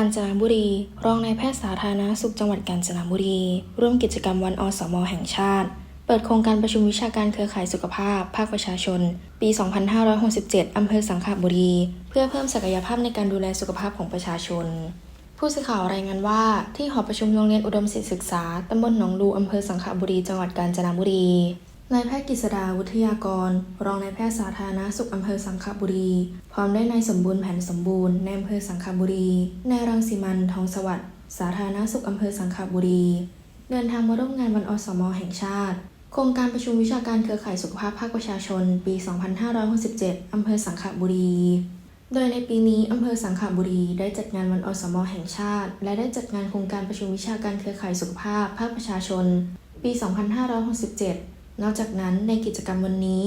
าญจนบุรี รองนายแพทย์สาธารณสุขจังหวัดกาญจนบุรี ร่วมกิจกรรมวันอสมแห่งชาติ เปิดโครงการประชุมวิชาการเครือข่ายสุขภาพ ภาคประชาชน ปี 2567 อำเภอสังขบุรี เพื่อเพิ่มศักยภาพในการดูแลสุขภาพของประชาชน ผู้สื่อข่าวรายงานว่า ที่หอประชุมโรงเรียนอุดมศิษย์ศึกษา ตำบลหนองลูอำเภอสังขบุรี จังหวัดกาญจนบุรี นายแพทย์กฤษดาวุทยากร รองนายแพทย์สาธารณสุขอำเภอสังขบุรี พร้อมด้วยนายสมบูรณ์แผ่นสมบูรณ์ในอำเภอสังขบุรีนายรังสิมันทองสวัสดิ์สาธารณสุขอำเภอสังขบุรี เดินทางมาร่วมงานวันอสมแห่งชาติ โครงการประชุมวิชาการเครือข่ายสุขภาพภาคประชาชน ปี 2567อำเภอสังขบุรี โดยในปีนี้อำเภอสังขบุรีได้จัดงานวันอสมแห่งชาติ และได้จัดงานโครงการประชุมวิชาการเครือข่ายสุขภาพภาคประชาชน ปี 2567 นอกจากนั้นในกิจกรรมวันนี้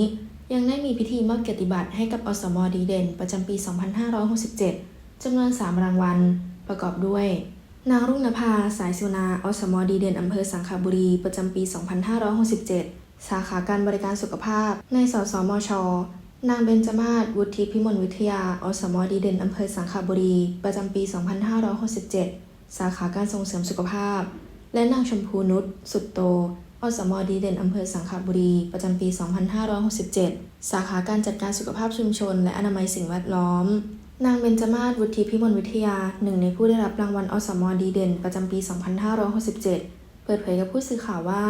ยังได้มีพิธีมอบเกียรติบัตรให้กับอสมดีเด่น ประจำปี 2567 จำนวน 3 รางวัล ประกอบด้วย นางรุ่งนภา สายสุนาอสมดีเด่นอำเภอสังขบุรี ประจำปี 2567 สาขาการบริการสุขภาพ ในสสมช นางเบญจมาศ วุฒิพิมลวิทยา อสมดีเด่นอำเภอสังขบุรี ประจำปี 2567 สาขาการส่งเสริมสุขภาพ และนางชมพูนุช สุดโต อสมดีเด่นอำเภอสังขบุรี ประจำปี 2567 สาขาการจัดการสุขภาพชุมชน และอนามัยสิ่งแวดล้อม นางเบญจมาศวุฒิพิมลวิทยา หนึ่งในผู้ได้รับรางวัลอสมดีเด่น ประจำปี 2567 เปิดเผยกับผู้สื่อข่าวว่า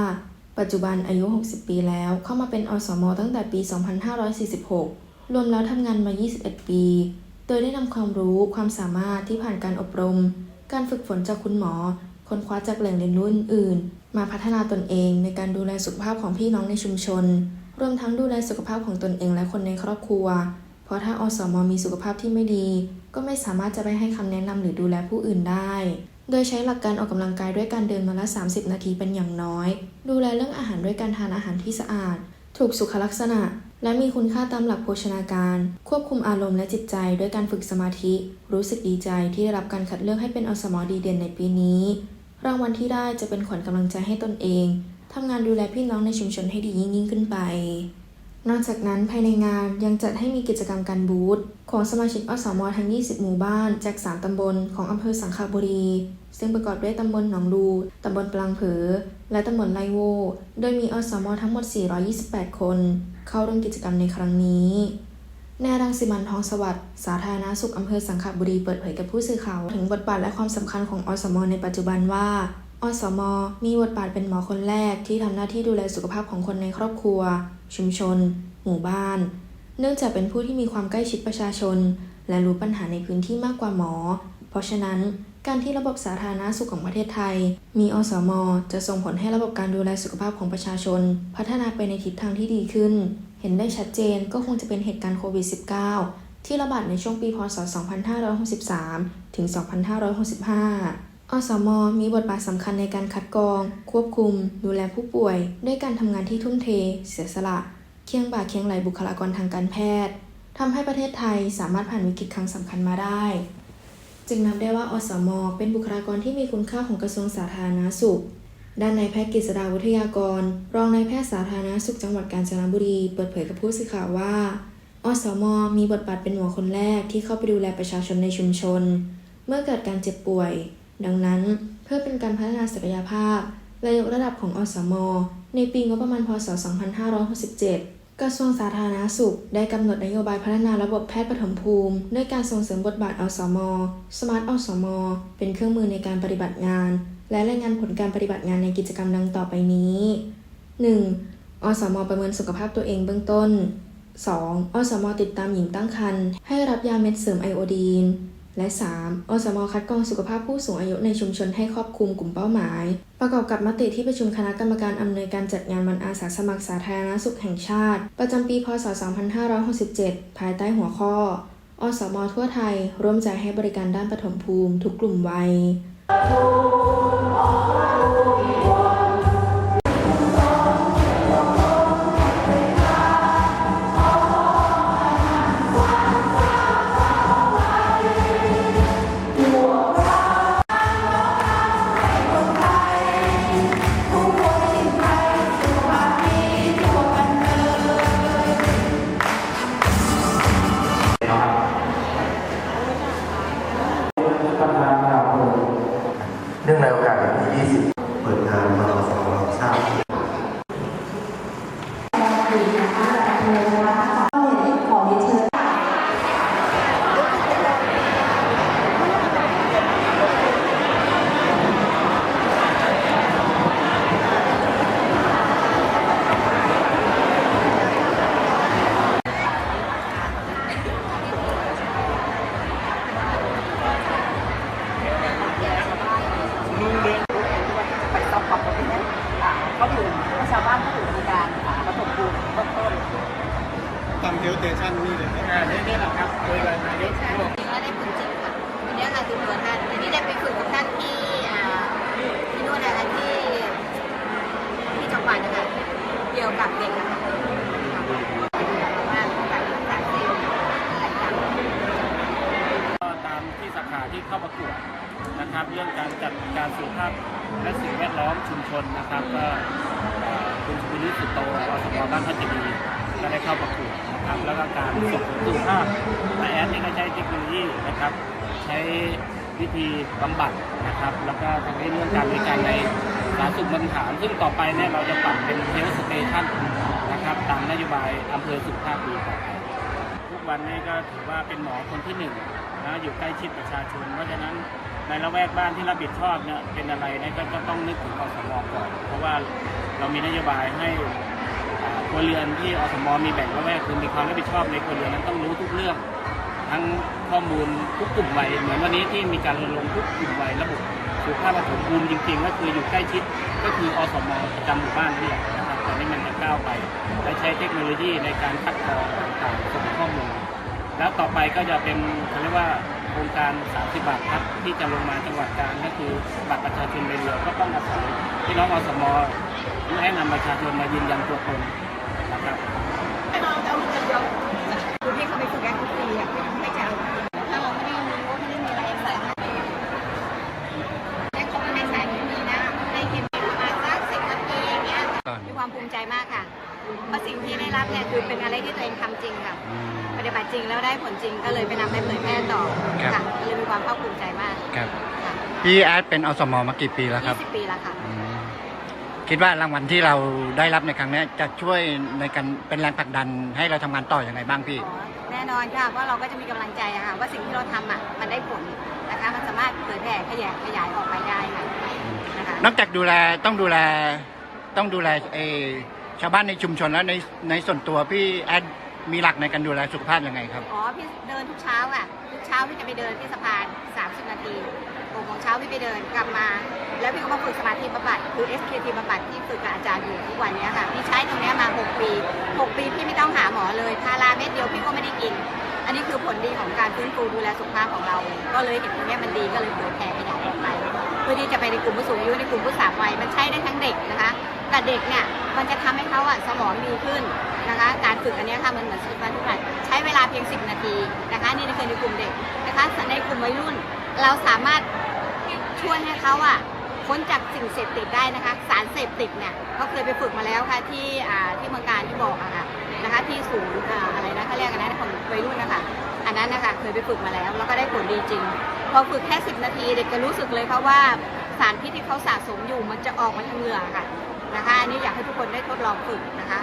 ปัจจุบันอายุ 60 ปีแล้ว เข้ามาเป็นอสมตั้งแต่ปี 2546 รวมแล้วทำงานมา 21 ปี โดยได้นำความรู้ความสามารถที่ผ่านการอบรม การฝึกฝนจากคุณหมอค้นคว้าจากแหล่งเรียนรู้อื่น มาพัฒนาตนเองในการดูแลสุขภาพของพี่น้องในชุมชน รวมทั้งดูแลสุขภาพของตนเองและคนในครอบครัว เพราะถ้าอสมมีสุขภาพที่ไม่ดี ก็ไม่สามารถจะไปให้คำแนะนำหรือดูแลผู้อื่นได้ โดยใช้หลักการออกกำลังกายด้วยการเดินมาละ 30 นาทีเป็นอย่างน้อย ดูแลเรื่องอาหารด้วยการทานอาหารที่สะอาด ถูกสุขลักษณะ และมีคุณค่าตามหลักโภชนาการ ควบคุมอารมณ์และจิตใจด้วยการฝึกสมาธิ รู้สึกดีใจที่ได้รับการคัดเลือกให้เป็นอสมดีเด่นในปีนี้ รางวัลที่ได้จะเป็นขวัญกำลังใจให้ตนเองทำงานดูแลพี่น้องในชุมชนให้ดียิ่งยิ่งขึ้นไป นอกจากนั้นภายในงานยังจัดให้มีกิจกรรมการบูธของสมาชิกอสมทั้ง 20 หมู่บ้าน จาก 3 ตำบลของอำเภอสังขบุรี ซึ่งประกอบด้วยตำบลหนองลูตำบลปลางเผอ และตำบลไลโว โดยมีอสมทั้งหมด 428 คน เข้าร่วมกิจกรรมในครั้งนี้ นายรังสิมันทองสวัสดิ์ สาธารณสุขอำเภอสังขบุรีเปิดเผยกับผู้สื่อข่าว ถึงบทบาทและความสำคัญของอสมในปัจจุบันว่า อสม มีบทบาทเป็นหมอคนแรกที่ทำหน้าที่ดูแลสุขภาพของคนในครอบครัว ชุมชน หมู่บ้าน เนื่องจากเป็นผู้ที่มีความใกล้ชิดประชาชน และรู้ปัญหาในพื้นที่มากกว่าหมอ เพราะฉะนั้น การที่ระบบสาธารณสุขของประเทศไทย มีอสม จะส่งผลให้ระบบการดูแลสุขภาพของประชาชน พัฒนาไปในทิศทางที่ดีขึ้น เห็นได้ชัดเจนก็คงจะเป็นเหตุการณ์โควิด -19 ที่ระบาดในช่วงปีพศ 2563 ถึง 2565อสม มีบทบาทสำคัญในการคัดกรอง ควบคุม ดูแลผู้ป่วย ด้วยการทำงานที่ทุ่มเท เสียสละ เคียงบ่าเคียงไหลบุคลากรทางการแพทย์ทำให้ประเทศไทยสามารถผ่านวิกฤตครั้งสำคัญมาได้ จึงนับได้ว่าอสม เป็นบุคลากรที่มีคุณค่าของกระทรวงสาธารณาสุข ด้านนายแพทย์กฤษดาวุทยากร รองนายแพทย์สาธารณสุขจังหวัดกาญจนบุรี เปิดเผยกับผู้สื่อข่าวว่า อสม มีบทบาทเป็นหมอคนแรกที่เข้าไปดูแลประชาชนในชุมชน เมื่อเกิดการเจ็บป่วย ดังนั้นเพื่อเป็นการพัฒนาศักยภาพและยกระดับของอสม ในปีงบประมาณพศ 2567 กระทรวงสาธารณาสุข ได้กำหนดนโยบายพัฒนาระบบแพทย์ปฐมภูมิ ด้วยการส่งเสริมบทบาทอสม สมาร์ทอสม เป็นเครื่องมือในการปฏิบัติงาน และรายงานผลการปฏิบัติงานในกิจกรรมดังต่อไปนี้ 1. อสม ประเมินสุขภาพตัวเองเบื้องต้น 2. อสม ติดตามหญิงตั้งครรภ์ให้รับยาเม็ดเสริมไอโอดีน และ 3. อสมคัดกรองสุขภาพผู้สูงอายุในชุมชนให้ครอบคลุมกลุ่มเป้าหมาย ประกอบกับมติที่ประชุมคณะกรรมการอำนวยการจัดงานวันอาสาสมัครสาธารณสุขแห่งชาติ ประจำปีพศ 2567 ภายใต้หัวข้อ อสมทั่วไทย ร่วมใจให้บริการด้านปฐมภูมิ ทุกกลุ่มวัย ที่จังวัดนะคะเกี่ยวกับเด็กนะคะว่ะก็ตามที่สาขาที่เข้าประกวดนะครับ เรื่องการจัดการสุขภาพและสิ่งแวดล้อมชุมชนนะครับก็เอ่อคุณสุริสุตโตอสมบ้านพัชรีก็ได้เข้าประกวดนะครับแล้วก็การส่งเสริมสุขภาพและแอดนี่ก็ใช้เทคโนโลยีนะครับ ใช้ วิธีบำบัดนะครับ แล้วก็ทำให้เรื่องการบริการในสาธารณสุขมาตรฐานซึ่งต่อไปเนี่ยเราจะปรับเป็นเฮลสเตชันนะครับ ตามนโยบายอำเภอสุขภาพดีต่อไปทุกวันนี้ก็ถือว่าเป็นหมอคนที่หนึ่งนะอยู่ใกล้ชิดประชาชน เพราะฉะนั้นในละแวกบ้านที่รับผิดชอบเนี่ยเป็นอะไรเนี่ยก็ก็ต้องนึกถึงอสมก่อน เพราะว่าเรามีนโยบายให้ครัวเรือนที่อสมมีแบ่งละแวกคือมีความรับผิดชอบในครัวเรือนนั้นต้องรู้ทุกเรื่อง ทั้งข้อมูลทุกกลุ่มวัยเหมือนวันนี้ที่มีการรณรงค์ทุกกลุ่มวัยระบบสุขภาพปฐมภูมิจริงๆ ก็คืออยู่ใกล้ชิดก็คืออสมประจำหมู่บ้านนี่แหละนะครับตอนนี้มันจะก้าวไปและใช้เทคโนโลยีในการคัดกรองต่างๆส่งข้อมูลแล้วต่อไปก็จะเป็นเขาเรียกว่าโครงการ 30 บาทครับที่จะลงมาจังหวัดกาญก็คือบัตรประชาชนใบเดียวก็ต้องอาศัยพี่น้องอสมแนะนำประชาชนมายืนยันตัวตนนะครับ คือพี่เขาไปฝึกแอคทีฟฟรีอะไม่จะเอาถ้าเราไม่ได้รู้ว่าไม่ได้มีอะไรใส่ให้แต่เขาไม่ให้ใส่ไม่มีนะให้กินประมาณสักสิบนาทีอย่างเงี้ยมี ความภูมิใจมากค่ะเพราะสิ่งที่ได้รับเนี่ยคือเป็นอะไรที่ตัวเองทำจริงค่ะปฏิบัติจริงแล้วได้ผลจริงก็เลยไปนำไปเผยแพร่ต่อครับ ค่ะก็เลยมีความภาคภูมิใจมากครับ ค่ะพี่แอดเป็นอสมมากี่ปีแล้วครับ20 ปีแล้วค่ะ อืมคิดว่ารางวัลที่เราได้รับในครั้งเนี้ยจะช่วยในการเป็นแรงผลักดันให้เราทำงานต่ออยังไงบ้างพี่อ๋อแน่นอนค่ะเพราะเราก็จะมีกำลังใจอะค่ะว่าสิ่งที่เราทำอะมันได้ผลนะคะมันสามารถเผยแผ่ขยายขยายออกไปได้ค่ะนะคะนอกจากดูแลต้องดูแล ต้องดูแลเอชาวบ้านในชุมชนแล้วในในส่วนตัวพี่แอดมีหลักในการดูแลสุขภาพยังไงครับ อ๋อ พี่เดินทุกเช้าอะ ทุกเช้าพี่จะไปเดินที่สะพาน 30 นาทีหกโมงเช้าพี่ไปเดินกลับมา แล้วพี่ก็มาฝึกสมาธิบำบัดคือ SKT บำบัดที่ฝึกกับอาจารย์อยู่ทุกวันนี้ค่ะ พี่ใช้ตรงนี้มา 6 ปี 6 ปีพี่ไม่ต้องหาหมอเลยพาราเม็ดเดียวพี่ก็ไม่ได้กิน อันนี้คือผลดีของการฟื้นฟูดูแลสุขภาพของเรา ก็เลยเห็นตรงนี้มันดีก็เลยเผยแผ่ขยายออกไป พื่อที่จะไปในกลุ่มผู้สูงอายุในกลุ่มผู้สามวัยมันใช้ได้ทั้งเด็กนะคะ แต่เด็กเนี่ยมันจะทำให้เขาอะสมองดีขึ้นนะคะ การฝึกอันนี้ค่ะมันเหมือนสุดวันทุกวันใช้เวลาเพียง 10 นาทีนะคะ นี่คือในกลุ่มเด็กนะคะส่วนในกลุ่มวัยรุ่น เราสามารถช่วยให้เขาอะพ้นจากสิ่งเสพติดได้นะคะ สารเสพติดเนี่ยเขาเคยไปฝึกมาแล้วค่ะที่อ่าที่เมืองการที่บอกอะค่ะ นะคะที่ศูนย์อ่าอะไรนะเขาเรียกกันนะของวัยรุ่นนะคะอันนั้นนะคะเคยไปฝึกมาแล้ว แล้วก็ได้ผลดีจริง พอฝึกแค่ 10 นาทีเด็กจะรู้สึกเลยค่ะว่าสารพิษที่เขาสะสมอยู่มันจะออกมาทางเหงื่อค่ะนะคะอันนี้อยากให้ทุกคนได้ทดลองฝึกนะคะ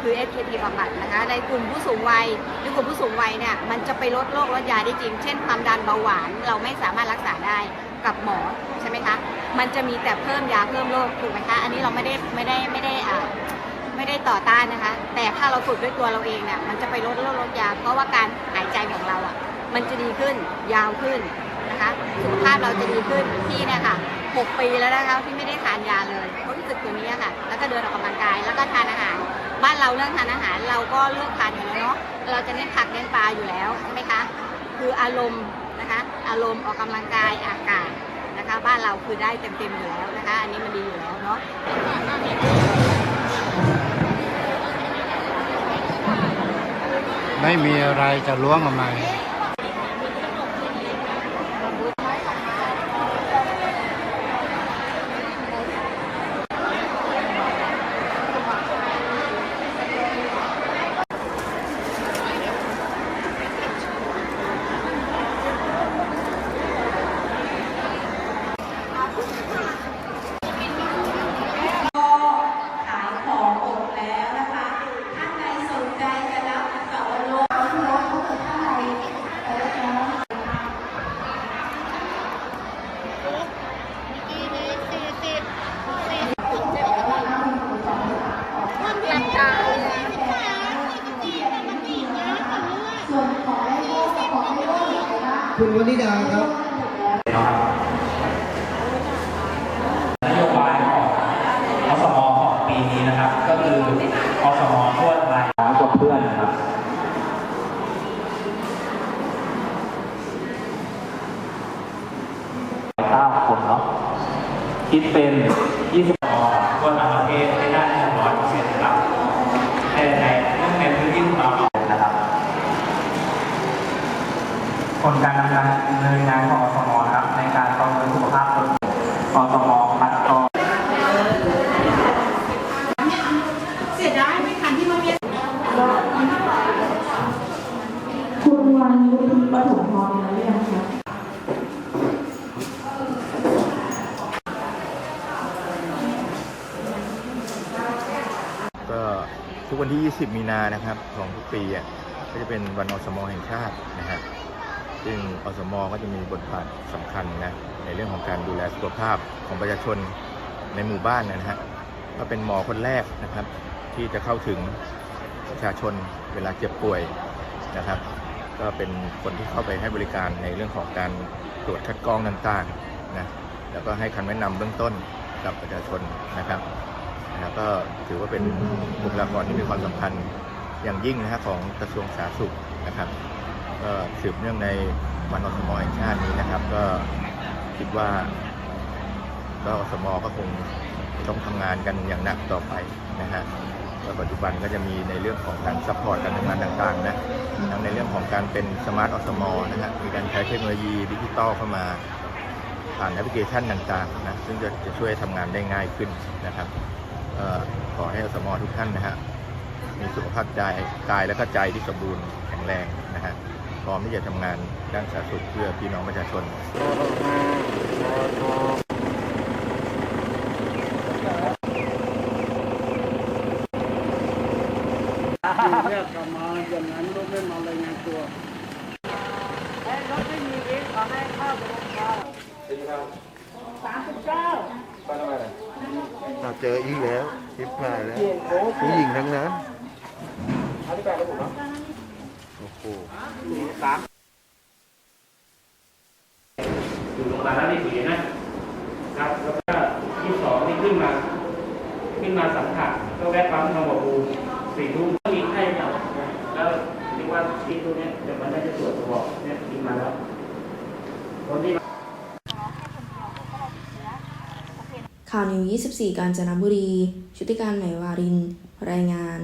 คือ SKT บำบัดนะคะในกลุ่มผู้สูงวัยในกลุ่มผู้สูงวัยเนี่ยมันจะไปลดโรคลดยาได้จริง เช่นความดันเบาหวานเราไม่สามารถรักษาได้กับหมอใช่ไหมคะมันจะมีแต่เพิ่มยาเพิ่มโรคถูกไหมคะอันนี้เราไม่ได้ไม่ได้ไม่ได้อ่า ไม่ได้ต่อต้านนะคะ แต่ถ้าเราฝึกด้วยตัวเราเองเนี่ยมันจะไปลดโรคลดยา เพราะว่าการหายใจของเราอะ มันจะดีขึ้นยาวขึ้นนะคะสุขภาพเราจะดีขึ้นพี่เนี่ยค่ะ 6 ปีแล้วนะคะที่ไม่ได้ทานยาเลยเพราะรู้สึกตัวนี้อะค่ะ แล้วก็เดินออกกำลังกายแล้วก็ทานอาหาร บ้านเราเรื่องทานอาหารเราก็เลือกทานอยู่แล้วเนาะเราจะเน้นผักเน้นปลาอยู่แล้วใช่ไหมคะคืออารมณ์นะคะอารมณ์ออกกำลังกายอากาศนะคะ บ้านเราคือได้เต็มๆอยู่แล้วนะคะ อันนี้มันดีอยู่แล้วเนาะ ไม่มีอะไรจะล้วงออกมา ขายของหมดแล้วนะคะ ท่านใดสนใจ คุณวนิดาครับ นโยบายของอสมของปีนี้นะครับ ก็คืออสมทั่วไทยน้อยกว่าเพื่อนนะครับเก้าคนเนาะ คิดเป็น20ทั่าทั้งประเทศไม่ได้หนึ่งร้อยเปอร์เซ็นต์นะครับแต่ในเรื่องในพื้นที่ของเรานะครับผลการดำเนินงานของอสมครับในการประเมินสุขภาพคนอสมคัดกรอง คุณวันวุฒิปฐมพรแล้วหรือยังคะ ก็ทุก วันที่ 20 มีนานะครับ ของทุกปีอะก็จะเป็นวันอสมแห่งชาตินะฮะซึ่งอสมก็จะมีบทบาทสำคัญนะในเรื่องของการดูแลสุขภาพของประชาชนในหมู่บ้านนะฮะก็เป็นหมอคนแรกนะครับ ที่จะเข้าถึงประชาชนเวลาเจ็บป่วยนะครับ ก็เป็นคนที่เข้าไปให้บริการในเรื่องของการตรวจคัดกรองต่างๆนะแล้วก็ให้คำแนะนำเบื้องต้นกับประชาชนนะครับ นะครับก็ถือว่าเป็นบุคลากรที่มีความสำคัญอย่างยิ่งนะครับของกระทรวงสาธารณสุขนะครับก็สืบเนื่องในวันอสมแห่งชาตินี้นะครับ ก็คิดว่าก็อสมอก็คงต้องทำงานกันอย่างหนักต่อไปนะฮะก็ปัจจุบันก็จะมีในเรื่องของการซัพพอร์ตการทำงานต่างๆนะทั้งในเรื่องของการเป็นสมาร์ทอสมอนะฮะมีการใช้เทคโนโลยีดิจิตอลเข้ามาผ่านแอปพลิเคชันต่างๆนะซึ่งจะจะช่วยทำงานได้ง่ายขึ้นนะครับ ขอให้อสมทุกท่านนะฮะมีสุขภาพใจกายและก็ใจที่สมบูรณ์แข็งแรงนะฮะพร้อมที่จะทำงานด้านสาธารณสุขเพื่อพี่น้องประชาชนแยกกลับมาอย่างนั้นก็ไม่มารายงานตัวเราเจออีกแล้วทิพมาแล้ว ผู้หญิงทั้งนั้นโอ้โห อยู่โรงพยาบาลแล้วนี่สีนะครับ แล้วก็ที่สองนี่ขึ้นมา ขึ้นมาสัมผัสก็แวะปั๊มทางหัวปูสี่ทุ่มก็มีไข้เนี่ยแล้วเรียกว่าที่ตัวเนี้ยเดี๋ยวมันน่าจะตรวจตัวเนี่ยกินมาแล้วคนที่ ข่าวนิว 24 กาญจนบุรี ชุติการไหมวาริน รายงาน